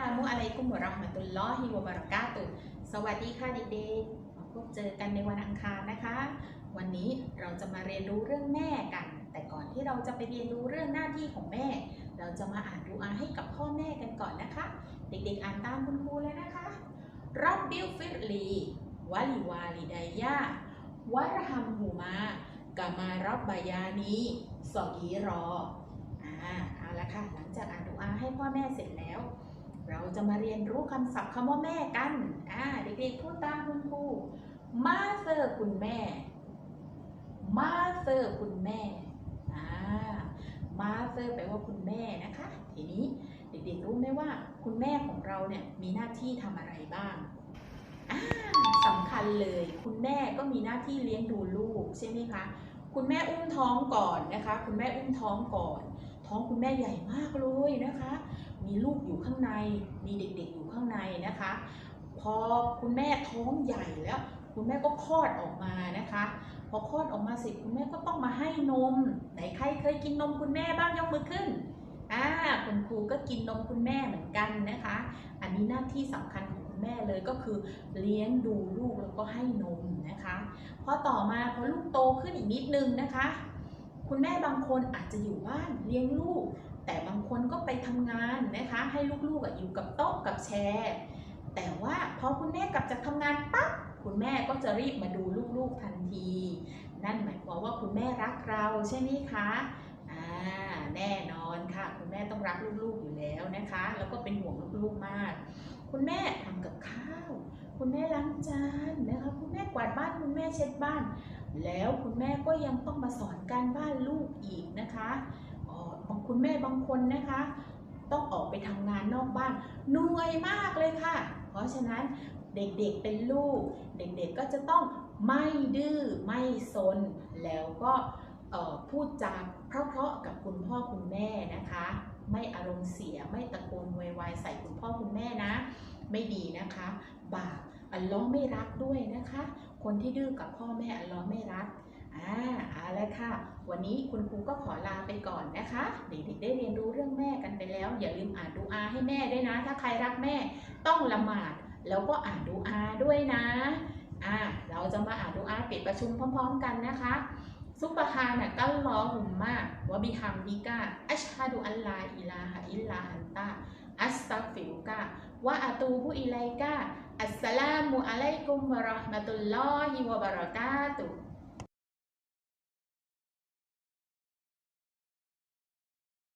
ลามุอะลัยกุมวเราะห์มะตุลลอฮิวะบะเรากาตุสวัสดีค่ะเด็กๆมาพบเจอกันในวันอังคารนะคะ วันนี้เราจะมาเรียนรู้เรื่องแม่กัน แต่ก่อนที่เราจะไปเรียนรู้เรื่องหน้าที่ของแม่ เราจะมาอ่านดูอาให้กับพ่อแม่กันก่อนนะคะ เด็กๆอ่านตามคุณครูเลยนะคะรับบิลฟิรลีวะลิวาลิดายาวะระฮัมหูมากามารับบายานีสอกีรออ่าเอาละค่ะ หลังจากอ่านดูอาให้พ่อแม่เสร็จแล้ว เราจะมาเรียนรู้คำศัพท์คำว่าแม่กันอ่าเด็กๆพูดตามคุณครูมาเซอร์คุณแม่ มาเซอร์คุณแม่อ่ามาเซอร์แปลว่าคุณแม่นะคะ ทีนี้เด็กๆรู้ไหมว่าคุณแม่ของเราเนี่ยมีหน้าที่ทำอะไรบ้างอ่าสำคัญเลยคุณแม่ก็มีหน้าที่เลี้ยงดูลูกใช่ไหมคะคุณแม่อุ้มท้องก่อนนะคะ คุณแม่อุ้มท้องก่อน ท้องคุณแม่ใหญ่มากเลยนะคะ มีลูกอยู่ข้างใน มีเด็กๆอยู่ข้างในนะคะ พอคุณแม่ท้องใหญ่แล้ว คุณแม่ก็คลอดออกมานะคะ พอคลอดออกมาเสร็จคุณแม่ก็ต้องมาให้นม ไหนใครเคยกินนมคุณแม่บ้างยกมือขึ้นอ่าคุณครูก็กินนมคุณแม่เหมือนกันนะคะ อันนี้หน้าที่สำคัญของคุณแม่เลยก็คือเลี้ยงดูลูกแล้วก็ให้นมนะคะพอต่อมาพอลูกโตขึ้นอีกนิดนึงนะคะ คุณแม่บางคนอาจจะอยู่บ้านเลี้ยงลูก แต่บางคนก็ไปทำงานนะคะ ให้ลูกๆออยู่กับโต๊ะกับแชร์แต่ว่าพอคุณแม่กลับจากทำงานปั๊บคุณแม่ก็จะรีบมาดูลูกๆทันที นั่นหมายความว่าคุณแม่รักเราใช่ไหมคะอ่าแน่นอนค่ะ คุณแม่ต้องรักลูกๆอยู่แล้วนะคะ แล้วก็เป็นห่วงลูกๆมาก คุณแม่ทำกับข้าว คุณแม่ล้างจานนะคะคุณแม่กวาดบ้านคุณแม่เช็ดบ้าน แล้วคุณแม่ก็ยังต้องมาสอนการบ้านลูกอีกนะคะ คุณแม่บางคนนะคะ ต้องออกไปทำงานนอกบ้านเหนื่อยมากเลยค่ะ เพราะฉะนั้นเด็กๆเป็นลูก เด็กๆก็จะต้องไม่ดื้อไม่ซนแล้วก็พูดจาเพราะๆกับคุณพ่อคุณแม่นะคะ ไม่อารมณ์เสียไม่ตะโกนวยวายใส่คุณพ่อคุณแม่นะ ไม่ดีนะคะ บาปอัลลอฮ์ไม่รักด้วยนะคะ คนที่ดื้อกับพ่อแม่อัลลอฮ์ไม่รัก อ่าเอาละค่ะ วันนี้คุณครูก็ขอลาไปก่อนนะคะ เด็กๆได้เรียนรู้เรื่องแม่กันไปแล้ว อย่าลืมอ่านดูอาให้แม่ด้วยนะ ถ้าใครรักแม่ต้องละหมาดแล้วก็อ่านดูอาด้วยนะอ่าเราจะมาอ่านดูอาปิดประชุมพร้อม ๆ กันนะคะซุปฮานะกัลลอฮุมมาวะบิฮัมดิกะอัชฮะดุอัลลาอิลาฮะอิลลาอันตะอัสตัฟิรุกะวะอะตูบุอิไลกะอัสสลามุอะลัยกุมวะเราะห์มะตุลลอฮิวะบะเราะกาตุฮ์